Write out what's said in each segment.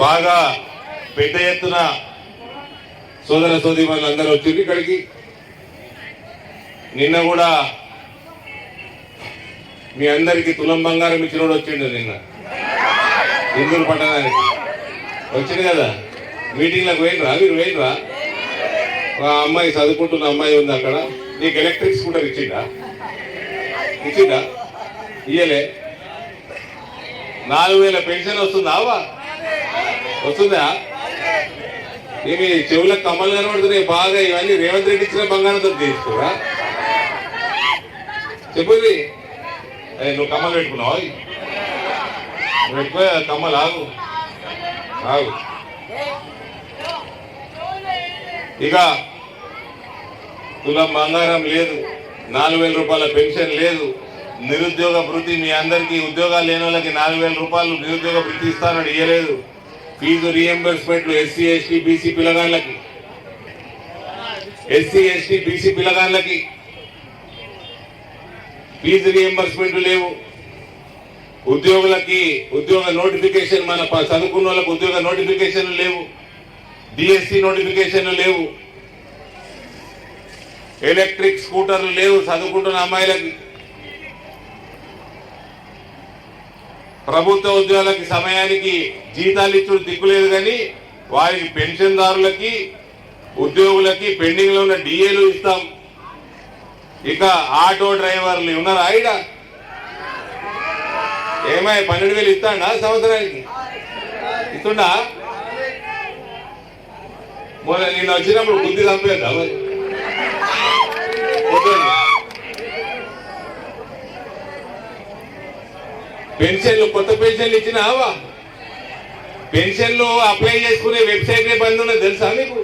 బాగా పెద్ద ఎత్తున సోదర సోదరి అందరూ వచ్చింది ఇక్కడికి. నిన్న కూడా మీ అందరికి తులం బంగారం ఇచ్చినోడు వచ్చిండు నిన్న. ఇందూరు పట్టణానికి. వచ్చింది కదా? మీటింగ్లకు పోయినరా మీరు పోయినరా ఆ అమ్మాయి చదువుకుంటున్న అమ్మాయి ఉంది అక్కడ. నీకు ఎలక్ట్రిక్ స్కూటర్ ఇచ్చిందా ఇచ్చిందా ఇయ్యలే. నాలుగు వేల పెన్షన్ వస్తుందావా వస్తుందా? ఇవి చెవులకు కమ్మలు కనబడుతున్నాయి బాగా ఇవన్నీ రేవంత్ రెడ్డి ఇచ్చిన బంగారంతో తీసుకోరా చెప్పుది ఏ, నువ్వు కమ్మలు పెట్టుకున్నావా? పెట్టుకో కమ్మలు ఆగు. ఆగు. ఇక తులం బంగారం లేదు నాలుగు వేల రూపాయల పెన్షన్ లేదు నిరుద్యోగ వృత్తి మీ అందరికీ ఉద్యోగాలు లేని వాళ్ళకి నాలుగు వేల రూపాయలు నిరుద్యోగ వృత్తి ఇస్తానని ఇవ్వలేదు ఫీజు రీఎంబర్స్మెంట్లు ఎస్సీ ఎస్టీ బీసీ పిల్లగాళ్ళకి. ఎస్సీ ఎస్టీ బీసీ పిల్లగాళ్ళకి. ఫీజు రీఎంబర్స్మెంట్ లేవు. ఉద్యోగులకి ఉద్యోగ నోటిఫికేషన్ మన చదువుకున్న వాళ్ళకి ఉద్యోగ నోటిఫికేషన్లు లేవు. డిఎస్సి నోటిఫికేషన్లు లేవు. ఎలక్ట్రిక్ స్కూటర్లు లేవు చదువుకుంటున్న అమ్మాయిలకి. ప్రభుత్వ ఉద్యోగులకి సమయానికి జీతాలు ఇచ్చుడు దిక్కులేదు కానీ వారికి పెన్షన్దారులకి ఉద్యోగులకి పెండింగ్లో ఉన్న డిఏలు ఇస్తాం. ఇక ఆటో డ్రైవర్లు ఉన్నారా ఆయన ఏమై పన్నెండు వేలు ఇస్తాడా సంవత్సరానికి? ఇస్తుండా? మొన్న నేను వచ్చినప్పుడు బుద్ధి చంపేద్దా మరి వద్దండి. పెన్షన్లు కొత్త పెన్షన్లు ఇచ్చినావా? పెన్షన్లు అప్లై చేసుకునే వెబ్సైట్ బంద్ ఉన్నది తెలుసా మీకు?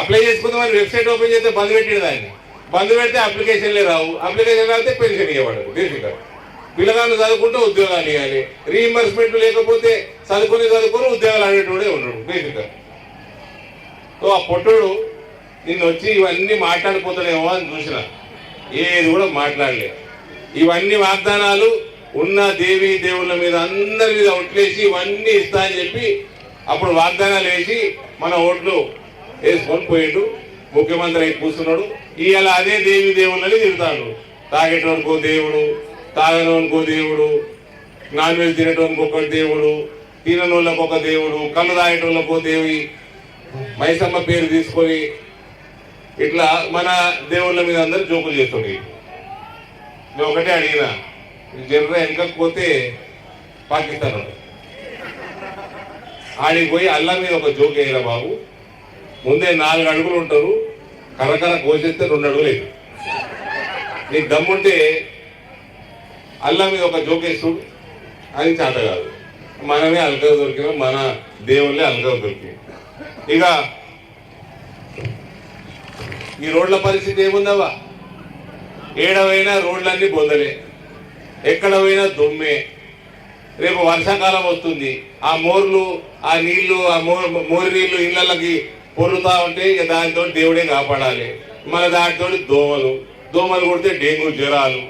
అప్లై చేసుకుందామని వెబ్సైట్ ఓపెన్ చేస్తే బంద్ పెట్టాడు దాన్ని బంద్ పెడితే అప్లికేషన్లే రావు. అప్లికేషన్ రాస్తే పెన్షన్ ఇవ్వడం దేశంగా పిల్లగాళ్ళు చదువుకుంటే ఉద్యోగాలు ఇవ్వాలి రీఎంబర్స్మెంట్ లేకపోతే చదువుకుని చదువుకుని ఉద్యోగాలు అనేటోడే ఉండడు దేశంగా సో ఆ పొట్టుడు నిన్ను వచ్చి ఇవన్నీ మాట్లాడిపోతాడేమో అని చూసిన. ఏది కూడా మాట్లాడలేదు ఇవన్నీ వాగ్దానాలు ఉన్న దేవి దేవుళ్ళ మీద అందరి మీద ఒట్లేసి ఇవన్నీ ఇస్తా అని చెప్పి అప్పుడు వాగ్దానాలు వేసి మన ఓట్లు వేసుకొని పోయిండు. ముఖ్యమంత్రి అయి కూర్చున్నాడు. ఇవాళ అదే దేవి దేవుళ్ళని తిరుగుతాడు తాగేటోనికో దేవుడు తాగనోనికో దేవుడు నాన్ వెజ్ తినేటోనికి ఒక దేవుడు తిననోళ్ళకి ఒక దేవుడు కళ్ళు తాగేటోళ్ళకో దేవి. మైసమ్మ పేరు తీసుకొని ఇట్లా మన దేవుళ్ళ మీద అందరు జోకులు చేస్తుంది నేను ఒకటే అడిగినా. జర్ర వెనకపోతే పాకిస్తాన్ ఆడికి పోయి అల్లా మీద ఒక జోక్ వేయరా బాబు? ముందే నాలుగు అడుగులు ఉంటారు కరకర కోసేస్తే రెండు అడుగులేదు నీకు దమ్ముంటే అల్లా మీద ఒక జోక్ వేస్తుడు అది చేత కాదు. మనమే అలకగా దొరికినాం మన దేవుళ్ళే అలకగా దొరికినాం. ఇక ఈ రోడ్ల పరిస్థితి ఏముందవా ఏడవైనా రోడ్లన్నీ బొందలే. ఎక్కడ పోయినా దొమ్మే. రేపు వర్షాకాలం వస్తుంది. ఆ మోర్లు ఆ నీళ్ళు ఆ మోర్ మోరి నీళ్ళు ఇళ్ళకి పొర్లుతా ఉంటే ఇక దానితో దేవుడే కాపాడాలి. మన దాంతో దోమలు. దోమలు కొడితే డెంగ్యూ జ్వరాలు.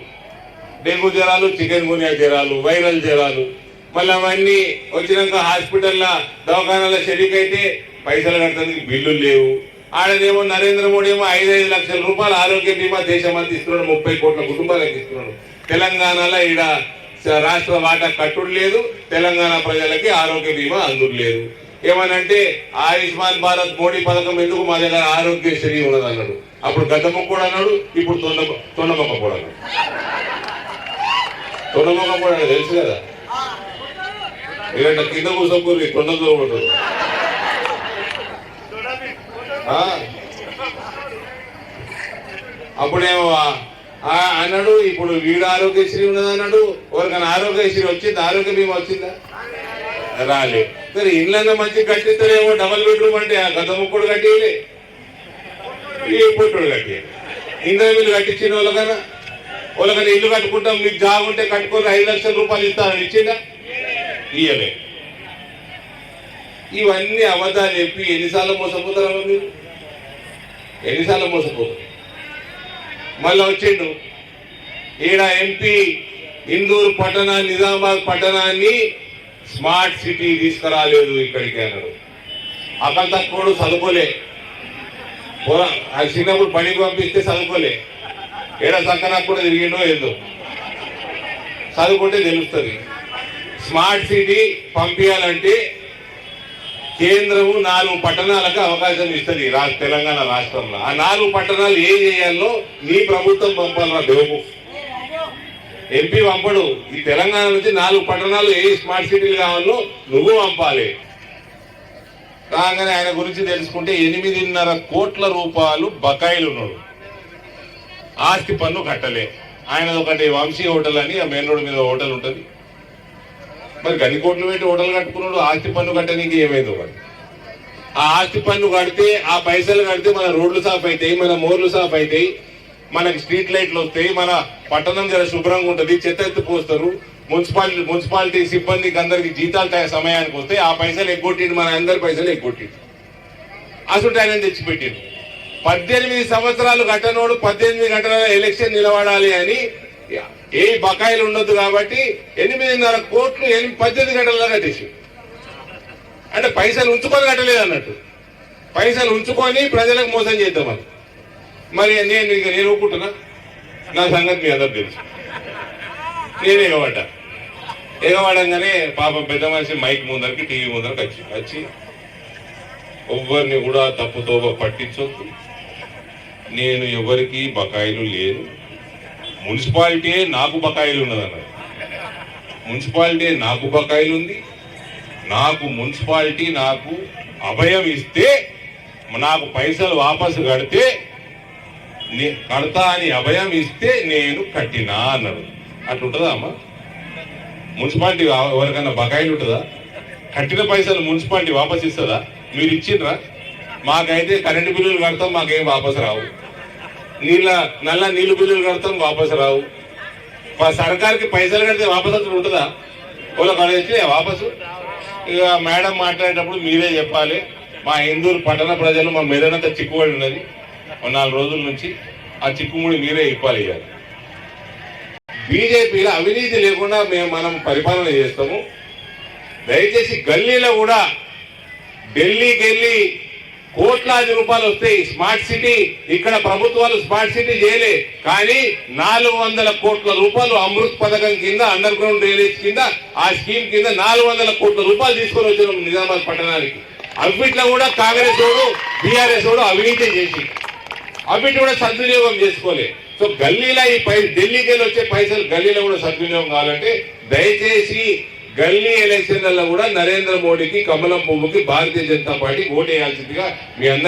డెంగ్యూ జ్వరాలు చికెన్ గునియా జ్వరాలు వైరల్ జ్వరాలు. మళ్ళీ అవన్నీ వచ్చినాక హాస్పిటల్లో దవాఖానాల షెరీక్ అయితే పైసలు కట్టడానికి బిల్లులు లేవు. ఆడనేమో నరేంద్ర మోడీ ఏమో ఐదు ఐదు లక్షల రూపాయలు ఆరోగ్య బీమా దేశం అంతా ఇస్తున్నాడు ముప్పై కోట్ల కుటుంబాలకు ఇస్తున్నాడు. తెలంగాణలో ఈడ రాష్ట్ర వాటా కట్టుడు లేదు తెలంగాణ ప్రజలకి ఆరోగ్య బీమా అందుడు లేదు ఏమనంటే ఆయుష్మాన్ భారత్ మోడీ పథకం ఎందుకు మా దగ్గర ఆరోగ్యశ్రీ ఉన్నది అన్నాడు అప్పుడు గద్దమ్మ కూడా అన్నాడు ఇప్పుడు తొండ తొండమ్మ కూడా అన్నాడు. తొండమ్మ కూడా తెలుసు కదా? ఇలాంటి కింద కూసకూరి తొండతో ఉంటుంది అప్పుడేమో అన్నాడు ఇప్పుడు వీడు ఆరోగ్యశ్రీ ఉన్నది అన్నాడు. ఎవరికైనా ఆరోగ్యశ్రీ వచ్చింది? ఆరోగ్య బీమా వచ్చిందా? రాలే. సరే ఇళ్ళన్నా మంచి కట్టిస్తారేమో డబల్ బెడ్రూమ్ అంటే ఆ గత ముక్కుడు కట్టేయలే. ఈ పుట్టుడు కట్టి ఇంద్ర బిల్లు కట్టించిన వాళ్ళకన్నా? వాళ్ళకన్నా ఇల్లు కట్టుకుంటాం మీకు జాబ్ ఉంటే కట్టుకొని ఐదు లక్షల రూపాయలు ఇస్తానని ఇచ్చిందా? ఇయ్యలే. ఇవన్నీ అబద్ధాలు చెప్పి ఎన్నిసార్లు మోసపోతారా మీరు? ఎన్నిసార్లు మోసపోతారు? మళ్ళీ వచ్చిండు. ఈడ ఎంపీ ఇందూరు పట్టణ నిజామాబాద్ పట్టణాన్ని స్మార్ట్ సిటీ తీసుకురాలేదు ఇక్కడికి అన్నాడు. అక్కడ తక్కువ చదువుకోలే. ఆ చిన్నప్పుడు పనికి పంపిస్తే చదువుకోలే. ఏడ కూడా తిరిగిండో ఏదో. చదువుకుంటే తెలుస్తుంది. స్మార్ట్ సిటీ పంపించాలంటే కేంద్రము నాలుగు పట్టణాలకు అవకాశం ఇస్తుంది తెలంగాణ రాష్ట్రంలో. ఆ నాలుగు పట్టణాలు ఏం చేయాలో నీ ప్రభుత్వం పంపాలరా బేవకు ఎంపీ పంపడు. ఈ తెలంగాణ నుంచి నాలుగు పట్టణాలు ఏ స్మార్ట్ సిటీలు కావాలో నువ్వు పంపాలి. రాగానే ఆయన గురించి తెలుసుకుంటే ఎనిమిదిన్నర కోట్ల రూపాయలు బకాయిలు ఉన్నాడు. ఆస్తి పన్ను కట్టలే. ఆయన ఒకటి వంశీ హోటల్ అని ఆ మెయిన్ రోడ్ మీద హోటల్ ఉంటుంది. మరి గని కోట్లు పెట్టి ఓటలు కట్టుకున్నాడు ఆస్తి పన్ను కట్టనీకి ఏమైందో మరి? ఆ ఆస్తి పన్ను కడితే ఆ పైసలు కడితే మన రోడ్లు సాఫ్ అవుతాయి మన మోర్లు సాఫ్ అవుతాయి మనకి స్ట్రీట్ లైట్లు వస్తాయి మన పట్టణం జర శుభ్రంగా ఉంటుంది చెత్త ఎత్తి పోస్తారు మున్సిపాలిటీ మున్సిపాలిటీ సిబ్బందికి అందరికి జీతాలు తయారు సమయానికి వస్తాయి ఆ పైసలు ఎగ్గొట్టిండు మన అందరి పైసలు ఎగ్గొట్టిండు. అసలు ఆయన తెచ్చిపెట్టిండు? పద్దెనిమిది సంవత్సరాలు కట్టనోడు పద్దెనిమిది గంటల ఎలక్షన్ నిలబడాలి అని ఏ బకాయిలు ఉండొద్దు కాబట్టి ఎనిమిదిన్నర కోట్లు ఎనిమిది పద్దెనిమిది గంటల్లో కట్టేసి అంటే పైసలు ఉంచుకొని కట్టలేదు అన్నట్టు. పైసలు ఉంచుకొని ప్రజలకు మోసం చేద్దామని మరి నేను ఇక నేను ఒప్పుకుంటున్నా నా సంగతి మీ అందరు తెలుసు. నేను ఎగబడ్డా ఎగబడంగానే పాపం పెద్ద మనిషి మైక్ ముందరికి టీవీ ముందరికి వచ్చి వచ్చి ఎవ్వరిని కూడా తప్పుతో పట్టించొద్దు. నేను ఎవరికి బకాయిలు లేను. మున్సిపాలిటీ నాకు బకాయిలు ఉన్నదన్నారు మున్సిపాలిటీ నాకు బకాయిలు ఉంది. నాకు మున్సిపాలిటీ నాకు అభయం ఇస్తే నాకు పైసలు వాపసు కడితే కడతా అని అభయం ఇస్తే నేను కట్టినా అన్నాడు. అట్లుంటుందా అమ్మా? మున్సిపాలిటీ ఎవరికైనా బకాయిలు ఉంటుందా? కట్టిన పైసలు మున్సిపాలిటీ వాపస్ ఇస్తుందా? మీరు ఇచ్చిండ్రా? మాకైతే కరెంటు బిల్లులు కడతాం మాకేం వాపసు రావు. నీళ్ళ నల్ల నీళ్ళు బిల్లులు కడతాం వాపసు రావు. మా సర్కార్కి పైసలు కడితే వాపసు అసలు ఉంటుందా? వాళ్ళకి అడిగితే వాపసు? ఇక మేడం మాట్లాడేటప్పుడు మీరే చెప్పాలి. మా ఇందూరు పట్టణ ప్రజలు మా మెదడంతా చిక్కుబడి ఉన్నది. ఒక నాలుగు రోజుల నుంచి ఆ చిక్కుముడి మీరే ఇప్పాలి ఇక. బీజేపీలో అవినీతి లేకుండా మేము మనం పరిపాలన చేస్తాము. దయచేసి గల్లీలో కూడా ఢిల్లీకి వెళ్ళి కోట్లాది రూపాయలు వస్తాయి. స్మార్ట్ సిటీ ఇక్కడ ప్రభుత్వాలు స్మార్ట్ సిటీ చేయలే. కానీ నాలుగు వందల కోట్ల రూపాయలు అమృత్ పథకం కింద అండర్ గ్రౌండ్ డ్రైనేజ్ కింద ఆ స్కీమ్ కింద నాలుగు వందల కోట్ల రూపాయలు తీసుకొని వచ్చినాం నిజామాబాద్ పట్టణానికి. అవిట్లో కూడా కాంగ్రెస్ వాడు బీఆర్ఎస్ వాడు అవినీతి చేసి అవిటి కూడా సద్వినియోగం చేసుకోలే. సో గల్లీలో ఈ పై ఢిల్లీకి వెళ్ళి వచ్చే పైసలు గల్లీలో కూడా సద్వినియోగం కావాలంటే దయచేసి గల్లీ ఎలక్షన్లలో కూడా నరేంద్ర మోడీకి కమలం పువ్వుకి భారతీయ జనతా పార్టీ ఓటేయాల్సిందిగా మీ అందరూ